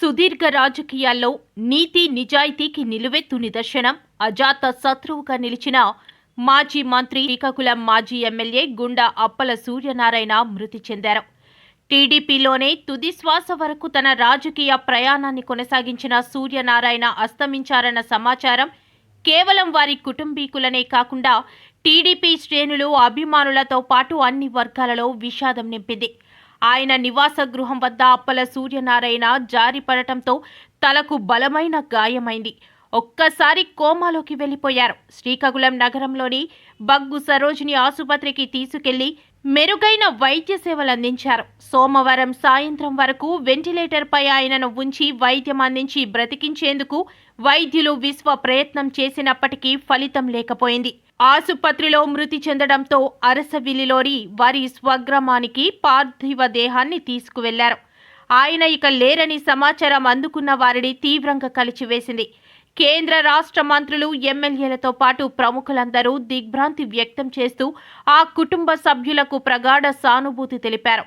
సుదీర్ఘ రాజకీయాల్లో నీతి నిజాయితీకి నిలువెత్తు నిదర్శనం అజాత శత్రువుగా నిలిచిన మాజీ మంత్రి శ్రీకాకుళం మాజీ ఎమ్మెల్యే గుండా అప్పల సూర్యనారాయణ మృతి చెందారు. టీడీపీలోనే తుది శ్వాస వరకు తన రాజకీయ ప్రయాణాన్ని కొనసాగించిన సూర్యనారాయణ అస్తమించారన్న సమాచారం కేవలం వారి కుటుంబీకులనే కాకుండా టీడీపీ శ్రేణులు అభిమానులతో పాటు అన్ని వర్గాలలో విషాదం నింపింది. ఆయన నివాస గృహం వద్ద అప్పల సూర్యనారాయణ జారిపడటంతో తలకు బలమైన గాయమైంది. ఒక్కసారి కోమాలోకి వెళ్ళిపోయారు. శ్రీకాకుళం నగరంలోని బగ్గు సరోజిని ఆసుపత్రికి తీసుకెళ్ళి మెరుగైన వైద్య సేవలు అందించారు. సోమవారం సాయంత్రం వరకు వెంటిలేటర్పై ఆయనను ఉంచి వైద్యం అందించి బ్రతికించేందుకు వైద్యులు విశ్వ ప్రయత్నం చేసినప్పటికీ ఫలితం లేకపోయింది. ఆసుపత్రిలో మృతి చెందడంతో అరసవిల్లిలోని వారి స్వగ్రామానికి పార్థివ దేహాన్ని తీసుకువెళ్ళారు. ఆయన ఇక లేరని సమాచారం అందుకున్న వారిని తీవ్రంగా కలిచివేసింది. కేంద్ర రాష్ట్ర మంత్రులు ఎమ్మెల్యేలతో పాటు ప్రముఖులందరూ దిగ్భ్రాంతి వ్యక్తం చేస్తూ ఆ కుటుంబ సభ్యులకు ప్రగాఢ సానుభూతి తెలిపారు.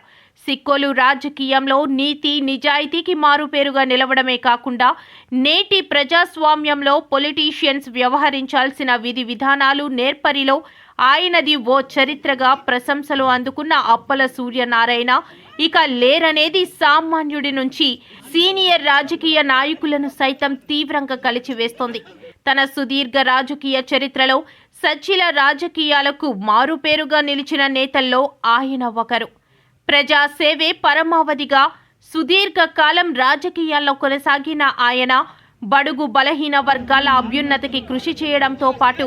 సిక్కోలు రాజకీయంలో నీతి నిజాయితీకి మారుపేరుగా నిలవడమే కాకుండా నేటి ప్రజాస్వామ్యంలో పొలిటీషియన్స్ వ్యవహరించాల్సిన విధి విధానాలు నేర్పరిలో ఆయనది ఓ చరిత్రగా ప్రశంసలు అందుకున్న అప్పల సూర్యనారాయణ ఇక లేరనేది సామాన్యుడి నుంచి సీనియర్ రాజకీయ నాయకులను సైతం తీవ్రంగా కలిచివేస్తోంది. తన సుదీర్ఘ రాజకీయ చరిత్రలో సచ్చిల రాజకీయాలకు మారుపేరుగా నిలిచిన నేతల్లో ఆయన ఒకరు. ప్రజాసేవే పరమావధిగా సుదీర్ఘ కాలం రాజకీయాల్లో కొనసాగిన ఆయన బడుగు బలహీన వర్గాల అభ్యున్నతికి కృషి చేయడంతో పాటు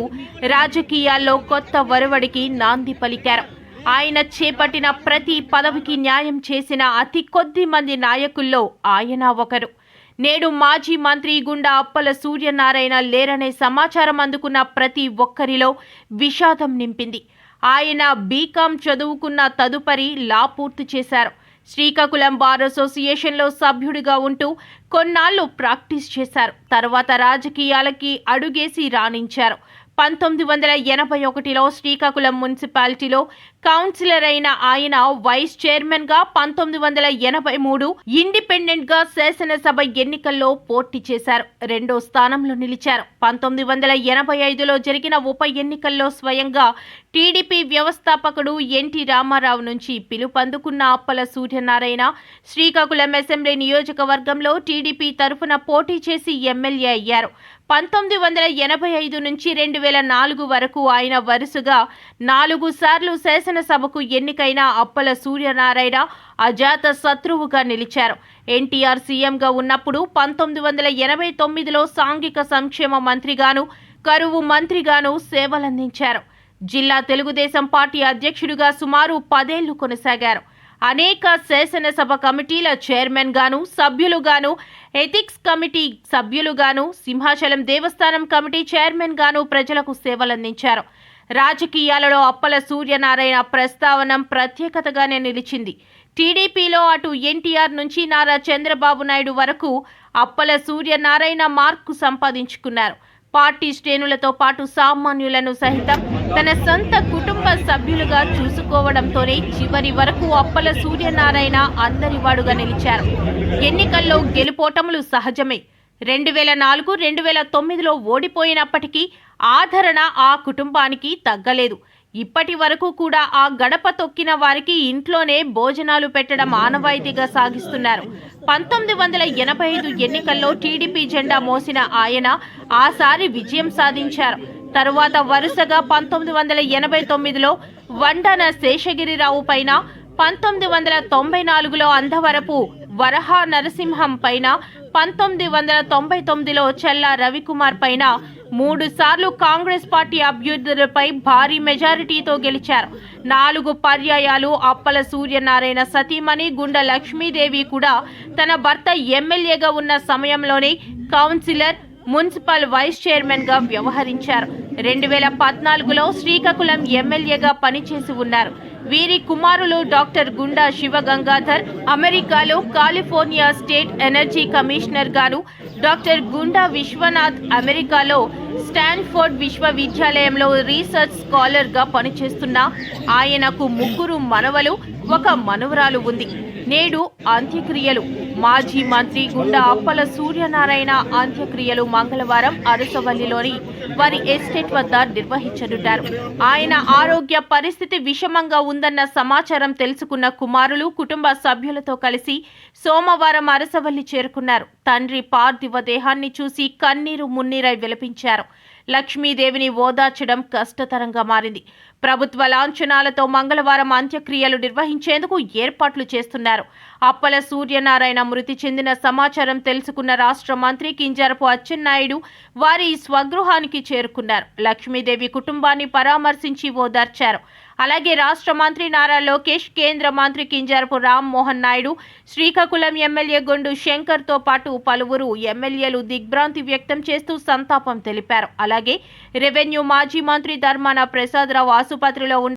రాజకీయాల్లో కొత్త వరవడికి నాంది పలికారు. ఆయన చేపట్టిన ప్రతి పదవికి న్యాయం చేసిన అతి కొద్ది మంది నాయకుల్లో ఆయన ఒకరు. నేడు మాజీ మంత్రి గుండా అప్పల సూర్యనారాయణ లేరనే సమాచారం అందుకున్న ప్రతి ఒక్కరిలో విషాదం నింపింది. ఆయన బీకాం చదువుకున్న తదుపరి లా పూర్తి చేశారు. శ్రీకాకుళం బార్ అసోసియేషన్లో సభ్యుడిగా ఉంటూ కొన్నాళ్ళు ప్రాక్టీస్ చేశారు. తర్వాత రాజకీయాలకి అడుగేసి రాణించారు. పంతొమ్మిది వందల ఎనభై ఒకటిలో శ్రీకాకుళం మున్సిపాలిటీలో కౌన్సిలర్ అయిన ఆయన వైస్ చైర్మన్గా పంతొమ్మిది వందల ఎనభై మూడు ఇండిపెండెంట్గా శాసనసభ ఎన్నికల్లో పోటీ చేశారు. రెండో స్థానంలో నిలిచారు. పంతొమ్మిది వందల ఎనభై ఐదులో జరిగిన ఉప ఎన్నికల్లో స్వయంగా టీడీపీ వ్యవస్థాపకుడు ఎన్టీ రామారావు నుంచి పిలుపందుకున్న అప్పల సూర్యనారాయణ శ్రీకాకుళం అసెంబ్లీ నియోజకవర్గంలో టీడీపీ తరఫున పోటీ చేసి ఎమ్మెల్యే అయ్యారు. పంతొమ్మిది వందల ఎనభై ఐదు నుంచి రెండు వేల నాలుగు వరకు ఆయన వరుసగా నాలుగు సార్లు శాసనసభకు ఎన్నికైన అప్పల సూర్యనారాయణ అజాత శత్రువుగా నిలిచారు. ఎన్టీఆర్ సీఎంగా ఉన్నప్పుడు పంతొమ్మిది వందల ఎనభై తొమ్మిదిలో సాంఘిక సంక్షేమ మంత్రిగాను కరువు మంత్రిగాను సేవలందించారు. జిల్లా తెలుగుదేశం పార్టీ అధ్యక్షుడిగా సుమారు పదేళ్ళు కొనసాగారు. అనేక శాసనసభ కమిటీల చైర్మన్ గాను సభ్యులుగాను ఎథిక్స్ కమిటీ సభ్యులుగాను సింహాచలం దేవస్థానం కమిటీ చైర్మన్ గాను ప్రజలకు సేవలందించారు. రాజకీయాలలో అప్పల సూర్యనారాయణ ప్రస్తావన ప్రత్యేకతగానే నిలిచింది. టీడీపీలో అటు ఎన్టీఆర్ నుంచి నారా చంద్రబాబు నాయుడు వరకు అప్పల సూర్యనారాయణ మార్కు సంపాదించుకున్నారు. పార్టీ శ్రేణులతో పాటు సామాన్యులను సహితం తన సొంత కుటుంబ సభ్యులుగా చూసుకోవడంతోనే చివరి వరకు అప్పల సూర్యనారాయణ అందరివాడుగా నిలిచారు. ఎన్నికల్లో గెలుపోటములు సహజమే. రెండు వేల నాలుగు రెండు వేల తొమ్మిదిలో ఓడిపోయినప్పటికీ ఆదరణ ఆ కుటుంబానికి తగ్గలేదు. ఇప్పటి వరకు కూడా ఆ గడప తొక్కిన వారికి ఇంట్లోనే భోజనాలు పెట్టడం ఆనవాయితీగా సాగిస్తున్నారు. పంతొమ్మిది వందల ఎనభై ఐదు ఎన్నికల్లో టీడీపీ జెండా మోసిన ఆయన ఆసారి విజయం సాధించారు. తరువాత వరుసగా పంతొమ్మిది వందల ఎనభై తొమ్మిదిలో వండన శేషగిరిరావు పైన పంతొమ్మిది వందల తొంభై నాలుగులో అందవరపు వరహ నరసింహం పైన పంతొమ్మిది వందల తొంభై తొమ్మిదిలో చెల్లా రవికుమార్ పైన మూడు సార్లు కాంగ్రెస్ పార్టీ అభ్యర్థులపై భారీ మెజారిటీతో గెలిచారు. నాలుగు పర్యాయాలు అప్పల సూర్యనారాయణ సతీమణి గుండ లక్ష్మీదేవి కూడా తన భర్త ఎమ్మెల్యేగా ఉన్న సమయంలోనే కౌన్సిలర్ మున్సిపల్ వైస్ చైర్మన్గా వ్యవహరించారు. రెండు వేల పద్నాలుగులో శ్రీకాకుళం ఎమ్మెల్యేగా పనిచేసి ఉన్నారు. వీరి కుమారులు డాక్టర్ గుండా శివ గంగాధర్ అమెరికాలో కాలిఫోర్నియా స్టేట్ ఎనర్జీ కమిషనర్ గాను డాక్టర్ గుండా విశ్వనాథ్ అమెరికాలో స్టాన్ఫోర్డ్ విశ్వవిద్యాలయంలో రీసెర్చ్ స్కాలర్గా పనిచేస్తున్న ఆయనకు ముగ్గురు మనవలు ఒక మనవరాలు ఉంది. నేడు అంత్యక్రియలు. మాజీ మంత్రి గుండా అప్పల సూర్యనారాయణ అంత్యక్రియలు మంగళవారం అరసవల్లిలోని వారి ఎస్టేట్ వద్ద నిర్వహించనున్నారు. ఆయన ఆరోగ్య పరిస్థితి విషమంగా ఉందన్న సమాచారం తెలుసుకున్న కుమారులు కుటుంబ సభ్యులతో కలిసి సోమవారం అరసవల్లి చేరుకున్నారు. తండ్రి పార్థివ దేహాన్ని చూసి కన్నీరు మున్నీరై విలపించారు. లక్ష్మీదేవిని ఓదార్చడం కష్టతరంగా మారింది. ప్రభుత్వ లాంఛనాలతో మంగళవారం అంత్యక్రియలు నిర్వహించేందుకు ఏర్పాట్లు చేస్తున్నారు. అప్పల సూర్యనారాయణ మృతి చెందిన సమాచారం తెలుసుకున్న రాష్ట్ర మంత్రి కింజరపు అచ్చెన్నాయుడు వారి స్వగృహానికి చేరుకున్నారు. లక్ష్మీదేవి కుటుంబాన్ని పరామర్శించి ఓదార్చారు అలాగే రాష్ట్ర మంత్రి నారా లోకేష్ కేంద్ర మంత్రి కింజరపు రామ్మోహన్ నాయుడు శ్రీకాకుళం ఎమ్మెల్యే గొండు శంకర్తో పాటు పలువురు ఎమ్మెల్యేలు దిగ్భ్రాంతి వ్యక్తం చేస్తూ సంతాపం తెలిపారు. అలాగే రెవెన్యూ మాజీ మంత్రి ధర్మాన ప్రసాదరావు ఆసుపత్రిలో